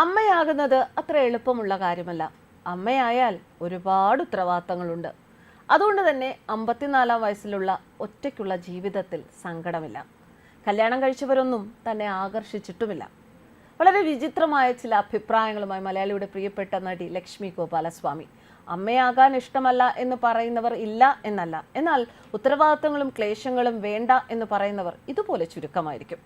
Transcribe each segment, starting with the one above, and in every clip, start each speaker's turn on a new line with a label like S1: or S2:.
S1: അമ്മയാകുന്നത് അത്ര എളുപ്പമുള്ള കാര്യമല്ല. അമ്മയായാൽ ഒരുപാട് ഉത്തരവാദിത്തങ്ങളുണ്ട്. അതുകൊണ്ട് തന്നെ അമ്പത്തിനാലാം വയസ്സിലുള്ള ഒറ്റയ്ക്കുള്ള ജീവിതത്തിൽ സങ്കടമില്ല. കല്യാണം കഴിച്ചവരൊന്നും തന്നെ ആകർഷിച്ചിട്ടുമില്ല. വളരെ വിചിത്രമായ ചില അഭിപ്രായങ്ങളുമായി മലയാളിയുടെ പ്രിയപ്പെട്ട നടി ലക്ഷ്മി ഗോപാലസ്വാമി അമ്മയാകാൻ ഇഷ്ടമല്ല എന്ന് പറയുന്നവർ ഇല്ല എന്നല്ല. എന്നാൽ ഉത്തരവാദിത്തങ്ങളും ക്ലേശങ്ങളും വേണ്ട എന്ന് പറയുന്നവർ ഇതുപോലെ ചുരുക്കമായിരിക്കും.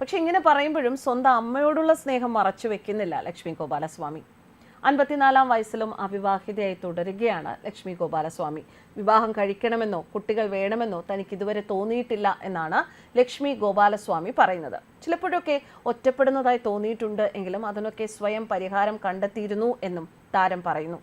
S1: പക്ഷെ ഇങ്ങനെ പറയുമ്പോഴും സ്വന്തം അമ്മയോടുള്ള സ്നേഹം മറച്ചു വെക്കുന്നില്ല ലക്ഷ്മി ഗോപാലസ്വാമി. അൻപത്തിനാലാം വയസ്സിലും അവിവാഹിതയായി തുടരുകയാണ് ലക്ഷ്മി ഗോപാലസ്വാമി. വിവാഹം കഴിക്കണമെന്നോ കുട്ടികൾ വേണമെന്നോ തനിക്ക് ഇതുവരെ തോന്നിയിട്ടില്ല എന്നാണ് ലക്ഷ്മി ഗോപാലസ്വാമി പറയുന്നത്. ചിലപ്പോഴൊക്കെ ഒറ്റപ്പെടുന്നതായി തോന്നിയിട്ടുണ്ട് എങ്കിലും അതിനൊക്കെ സ്വയം പരിഹാരം കണ്ടെത്തിയിരുന്നു എന്നും താരം പറയുന്നു.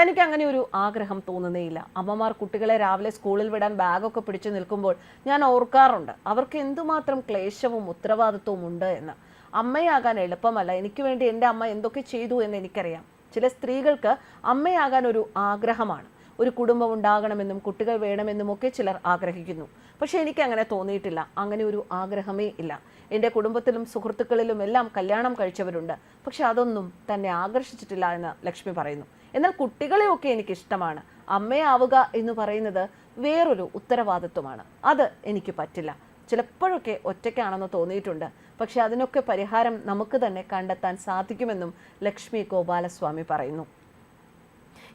S1: തനിക്ക് അങ്ങനെ ഒരു ആഗ്രഹം തോന്നുന്നേയില്ല. അമ്മമാർ കുട്ടികളെ രാവിലെ സ്കൂളിൽ വിടാൻ ബാഗൊക്കെ പിടിച്ചു നിൽക്കുമ്പോൾ ഞാൻ ഓർക്കാറുണ്ട്. അവർക്ക് എന്തുമാത്രം ക്ലേശവും ഉത്തരവാദിത്വവും ഉണ്ട് എന്ന്. അമ്മയാകാൻ എളുപ്പമല്ല. എനിക്ക് വേണ്ടി എന്റെ അമ്മ എന്തൊക്കെ ചെയ്തു എന്ന് എനിക്കറിയാം. ചില സ്ത്രീകൾക്ക് അമ്മയാകാൻ ഒരു ആഗ്രഹമാണ്. ഒരു കുടുംബം ഉണ്ടാകണമെന്നും കുട്ടികൾ വേണമെന്നും ഒക്കെ ചിലർ ആഗ്രഹിക്കുന്നു. പക്ഷേ എനിക്ക് അങ്ങനെ തോന്നിയിട്ടില്ല. അങ്ങനെ ഒരു ആഗ്രഹമേ ഇല്ല. എന്റെ കുടുംബത്തിലും സുഹൃത്തുക്കളിലും എല്ലാം കല്യാണം കഴിച്ചവരുണ്ട്. പക്ഷെ അതൊന്നും തന്നെ ആകർഷിച്ചിട്ടില്ല എന്ന് ലക്ഷ്മി പറയുന്നു. എന്നാൽ കുട്ടികളെയൊക്കെ എനിക്കിഷ്ടമാണ്. അമ്മയാവുക എന്ന് പറയുന്നത് വേറൊരു ഉത്തരവാദിത്വമാണ്. അത് എനിക്ക് പറ്റില്ല. ചിലപ്പോഴൊക്കെ ഒറ്റയ്ക്കാണെന്ന് തോന്നിയിട്ടുണ്ട്. പക്ഷെ അതിനൊക്കെ പരിഹാരം നമുക്ക് തന്നെ കണ്ടെത്താൻ സാധിക്കുമെന്നും ലക്ഷ്മി ഗോപാലസ്വാമി പറയുന്നു.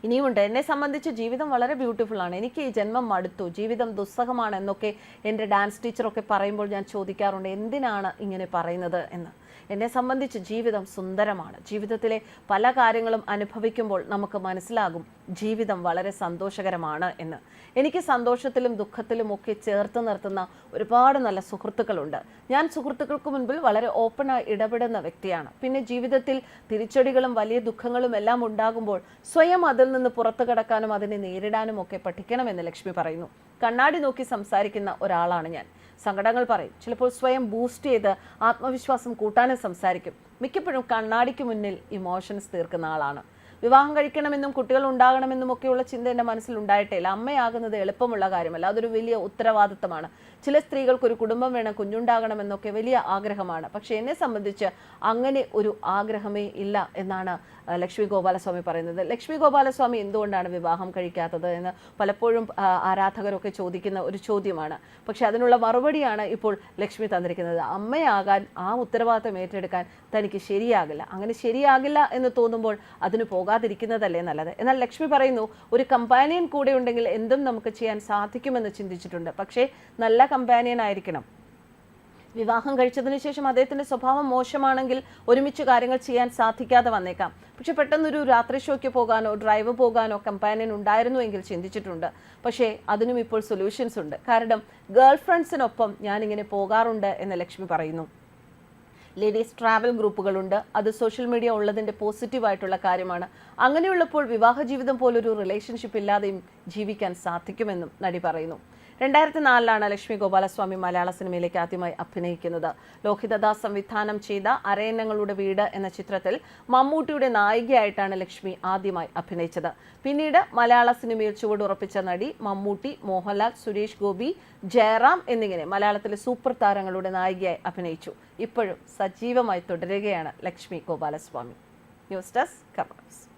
S1: ഇനിയുമുണ്ട് എന്നെ സംബന്ധിച്ച് ജീവിതം വളരെ ബ്യൂട്ടിഫുൾ ആണ്. എനിക്ക് ഈ ജന്മം മടുത്തു. ജീവിതം ദുസ്സഹമാണ് എന്നൊക്കെ എന്റെ ഡാൻസ് ടീച്ചറൊക്കെ പറയുമ്പോൾ ഞാൻ ചോദിക്കാറുണ്ട് എന്തിനാണ് ഇങ്ങനെ പറയുന്നത് എന്ന്? എന്നെ സംബന്ധിച്ച് ജീവിതം സുന്ദരമാണ്. ജീവിതത്തിലെ പല കാര്യങ്ങളും അനുഭവിക്കുമ്പോൾ നമുക്ക് മനസ്സിലാകും ജീവിതം വളരെ സന്തോഷകരമാണ് എന്ന്. എനിക്ക് സന്തോഷത്തിലും ദുഃഖത്തിലും ഒക്കെ ചേർത്ത് നിർത്തുന്ന ഒരുപാട് നല്ല സുഹൃത്തുക്കളുണ്ട്. ഞാൻ സുഹൃത്തുക്കൾക്ക് മുൻപിൽ വളരെ ഓപ്പണായി ഇടപെടുന്ന വ്യക്തിയാണ്. പിന്നെ ജീവിതത്തിൽ തിരിച്ചടികളും വലിയ ദുഃഖങ്ങളും എല്ലാം ഉണ്ടാകുമ്പോൾ സ്വയം അതിൽ നിന്ന് പുറത്തു കടക്കാനും അതിനെ നേരിടാനും ഒക്കെ പഠിക്കണമെന്ന് ലക്ഷ്മി പറയുന്നു. കണ്ണാടി നോക്കി സംസാരിക്കുന്ന ഒരാളാണ് ഞാൻ. സങ്കടങ്ങൾ പറയും. ചിലപ്പോൾ സ്വയം ബൂസ്റ്റ് ചെയ്ത് ആത്മവിശ്വാസം കൂട്ടാനും സംസാരിക്കും. മിക്കപ്പോഴും കണ്ണാടിക്ക് മുന്നിൽ ഇമോഷൻസ് തീർക്കുന്ന ആളാണ്. വിവാഹം കഴിക്കണമെന്നും കുട്ടികൾ ഉണ്ടാകണമെന്നും ഒക്കെയുള്ള ചിന്ത എന്റെ മനസ്സിൽ ഉണ്ടായിട്ടില്ല അമ്മയാകുന്നത് എളുപ്പമുള്ള കാര്യമല്ല. അതൊരു വലിയ ഉത്തരവാദിത്തമാണ്. ചില സ്ത്രീകൾക്ക് ഒരു കുടുംബം വേണം കുഞ്ഞുണ്ടാകണമെന്നൊക്കെ വലിയ ആഗ്രഹമാണ്. പക്ഷേ എന്നെ സംബന്ധിച്ച് അങ്ങനെ ഒരു ആഗ്രഹമേ ഇല്ല എന്നാണ് ലക്ഷ്മി ഗോപാലസ്വാമി പറയുന്നത്. ലക്ഷ്മി ഗോപാലസ്വാമി എന്തുകൊണ്ടാണ് വിവാഹം കഴിക്കാത്തത് എന്ന് പലപ്പോഴും ആരാധകരൊക്കെ ചോദിക്കുന്ന ഒരു ചോദ്യമാണ്. പക്ഷെ അതിനുള്ള മറുപടിയാണ് ഇപ്പോൾ ലക്ഷ്മി തന്നിരിക്കുന്നത്. അമ്മയാകാൻ ആ ഉത്തരവാദിത്തം ഏറ്റെടുക്കാൻ തനിക്ക് ശരിയാകില്ല. അങ്ങനെ ശരിയാകില്ല എന്ന് തോന്നുമ്പോൾ അതിന് പോകാതിരിക്കുന്നതല്ലേ നല്ലത്? എന്നാൽ ലക്ഷ്മി പറയുന്നു ഒരു കമ്പാനിയൻ കൂടെ ഉണ്ടെങ്കിൽ എന്തും നമുക്ക് ചെയ്യാൻ സാധിക്കുമെന്ന് ചിന്തിച്ചിട്ടുണ്ട്. പക്ഷേ നല്ല കമ്പാനിയൻ ആയിരിക്കണം. വിവാഹം കഴിച്ചതിന് ശേഷം അദ്ദേഹത്തിന്റെ സ്വഭാവം മോശമാണെങ്കിൽ ഒരുമിച്ച് കാര്യങ്ങൾ ചെയ്യാൻ സാധിക്കാതെ വന്നേക്കാം. പക്ഷെ പെട്ടെന്നൊരു രാത്രി ഷോയ്ക്ക് പോകാനോ ഡ്രൈവ് പോകാനോ കമ്പാനിയൻ ഉണ്ടായിരുന്നുവെങ്കിൽ ചിന്തിച്ചിട്ടുണ്ട്. പക്ഷേ അതിനും ഇപ്പോൾ സൊല്യൂഷൻസ് ഉണ്ട്. കാരണം ഗേൾ ഫ്രണ്ട്സിനൊപ്പം ഞാനിങ്ങനെ പോകാറുണ്ട് എന്ന് ലക്ഷ്മി പറയുന്നു. ലേഡീസ് ട്രാവൽ ഗ്രൂപ്പുകളുണ്ട്. അത് സോഷ്യൽ മീഡിയ ഉള്ളതിന്റെ പോസിറ്റീവായിട്ടുള്ള കാര്യമാണ്. അങ്ങനെയുള്ളപ്പോൾ വിവാഹ ജീവിതം പോലൊരു റിലേഷൻഷിപ്പ് ഇല്ലാതെയും ജീവിക്കാൻ സാധിക്കുമെന്നും നടി പറയുന്നു. രണ്ടായിരത്തി നാലിലാണ് ലക്ഷ്മി ഗോപാലസ്വാമി മലയാള സിനിമയിലേക്ക് ആദ്യമായി അഭിനയിക്കുന്നത്. ലോഹിതദാസ് സംവിധാനം ചെയ്ത അരയന്നങ്ങളുടെ വീട് എന്ന ചിത്രത്തിൽ മമ്മൂട്ടിയുടെ നായികയായിട്ടാണ് ലക്ഷ്മി ആദ്യമായി അഭിനയിച്ചത്. പിന്നീട് മലയാള സിനിമയിൽ ചുവടുറപ്പിച്ച നടി മമ്മൂട്ടി മോഹൻലാൽ സുരേഷ് ഗോപി ജയറാം എന്നിങ്ങനെ മലയാളത്തിലെ സൂപ്പർ താരങ്ങളുടെ നായികയായി അഭിനയിച്ചു. ഇപ്പോഴും സജീവമായി തുടരുകയാണ് ലക്ഷ്മി ഗോപാലസ്വാമി. News desk കർണാസ്